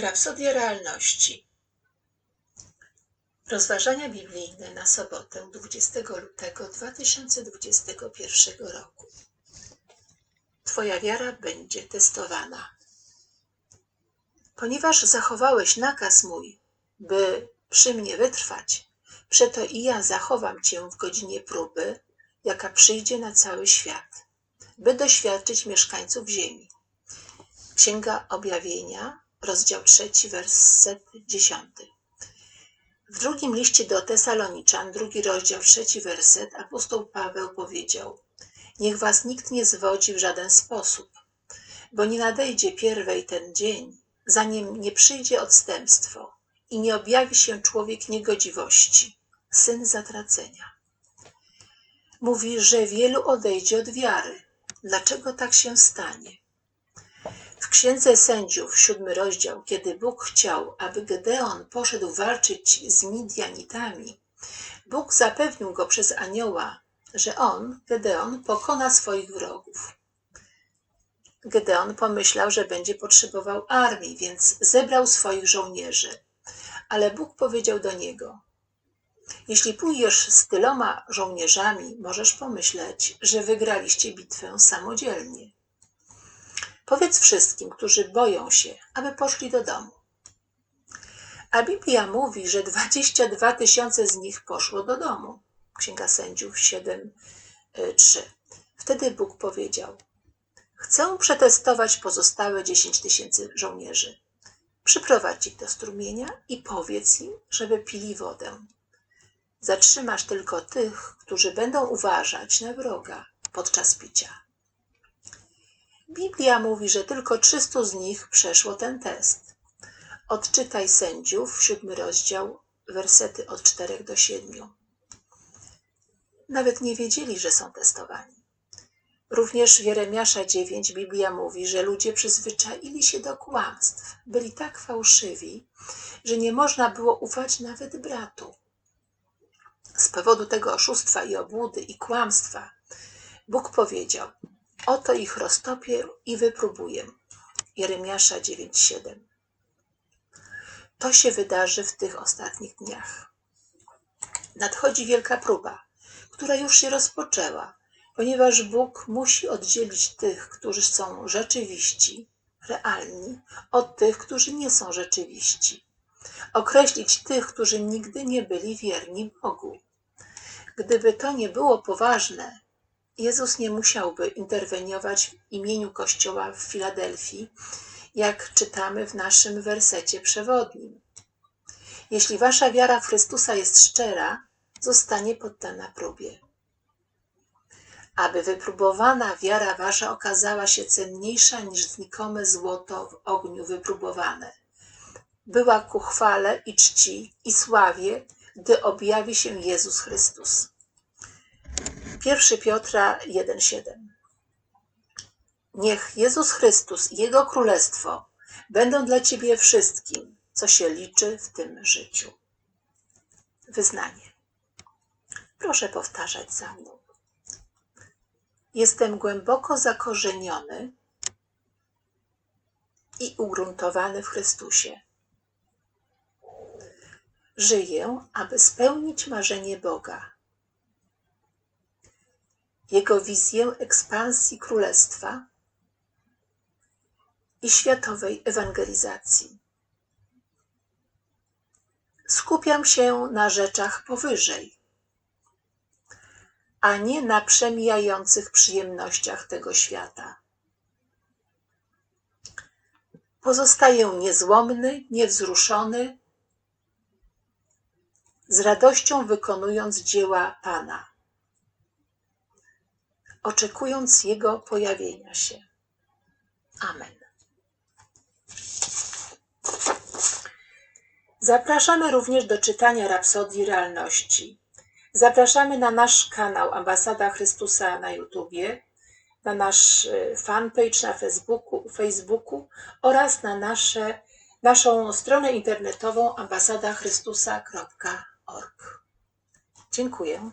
Rapsodia realności. Rozważania biblijne na sobotę 20 lutego 2021 roku. Twoja wiara będzie testowana. Ponieważ zachowałeś nakaz mój, by przy mnie wytrwać, przeto i ja zachowam cię w godzinie próby, jaka przyjdzie na cały świat, by doświadczyć mieszkańców ziemi. Księga Objawienia, rozdział 3, werset 10. W drugim liście do Tesaloniczan, drugi rozdział, trzeci werset, apostoł Paweł powiedział: Niech was nikt nie zwodzi w żaden sposób, bo nie nadejdzie pierwej ten dzień, zanim nie przyjdzie odstępstwo i nie objawi się człowiek niegodziwości, syn zatracenia. Mówi, że wielu odejdzie od wiary. Dlaczego tak się stanie? W Księdze Sędziów, siódmy rozdział, kiedy Bóg chciał, aby Gedeon poszedł walczyć z Midianitami, Bóg zapewnił go przez anioła, że on, Gedeon, pokona swoich wrogów. Gedeon pomyślał, że będzie potrzebował armii, więc zebrał swoich żołnierzy. Ale Bóg powiedział do niego: Jeśli pójdziesz z tyloma żołnierzami, możesz pomyśleć, że wygraliście bitwę samodzielnie. Powiedz wszystkim, którzy boją się, aby poszli do domu. A Biblia mówi, że 22 tysiące z nich poszło do domu. Księga Sędziów 7, 3. Wtedy Bóg powiedział: Chcę przetestować pozostałe 10 tysięcy żołnierzy. Przyprowadź ich do strumienia i powiedz im, żeby pili wodę. Zatrzymasz tylko tych, którzy będą uważać na wroga podczas picia. Biblia mówi, że tylko 300 z nich przeszło ten test. Odczytaj sędziów, siódmy rozdział, wersety od 4 do 7. Nawet nie wiedzieli, że są testowani. Również w Jeremiasza 9 Biblia mówi, że ludzie przyzwyczaili się do kłamstw, byli tak fałszywi, że nie można było ufać nawet bratu. Z powodu tego oszustwa i obłudy i kłamstwa Bóg powiedział: Oto ich roztopię i wypróbuję. Jeremiasza 9:7. To się wydarzy w tych ostatnich dniach. Nadchodzi wielka próba, która już się rozpoczęła, ponieważ Bóg musi oddzielić tych, którzy są rzeczywiści, realni, od tych, którzy nie są rzeczywiści. Określić tych, którzy nigdy nie byli wierni Bogu. Gdyby to nie było poważne, Jezus nie musiałby interweniować w imieniu Kościoła w Filadelfii, jak czytamy w naszym wersecie przewodnim. Jeśli wasza wiara w Chrystusa jest szczera, zostanie poddana próbie. Aby wypróbowana wiara wasza okazała się cenniejsza niż znikome złoto w ogniu wypróbowane. Była ku chwale i czci i sławie, gdy objawi się Jezus Chrystus. 1 Piotra 1,7 Niech Jezus Chrystus i Jego Królestwo będą dla Ciebie wszystkim, co się liczy w tym życiu. Wyznanie. Proszę powtarzać za mną. Jestem głęboko zakorzeniony i ugruntowany w Chrystusie. Żyję, aby spełnić marzenie Boga jego wizję ekspansji królestwa i światowej ewangelizacji. Skupiam się na rzeczach powyżej, a nie na przemijających przyjemnościach tego świata. Pozostaję niezłomny, niewzruszony, z radością wykonując dzieła Pana oczekując Jego pojawienia się. Amen. Zapraszamy również do czytania Rapsodii Realności. Zapraszamy na nasz kanał Ambasada Chrystusa na YouTubie, na nasz y, fanpage na Facebooku, Facebooku oraz na nasze, naszą stronę internetową ambasadachrystusa.org. Dziękuję.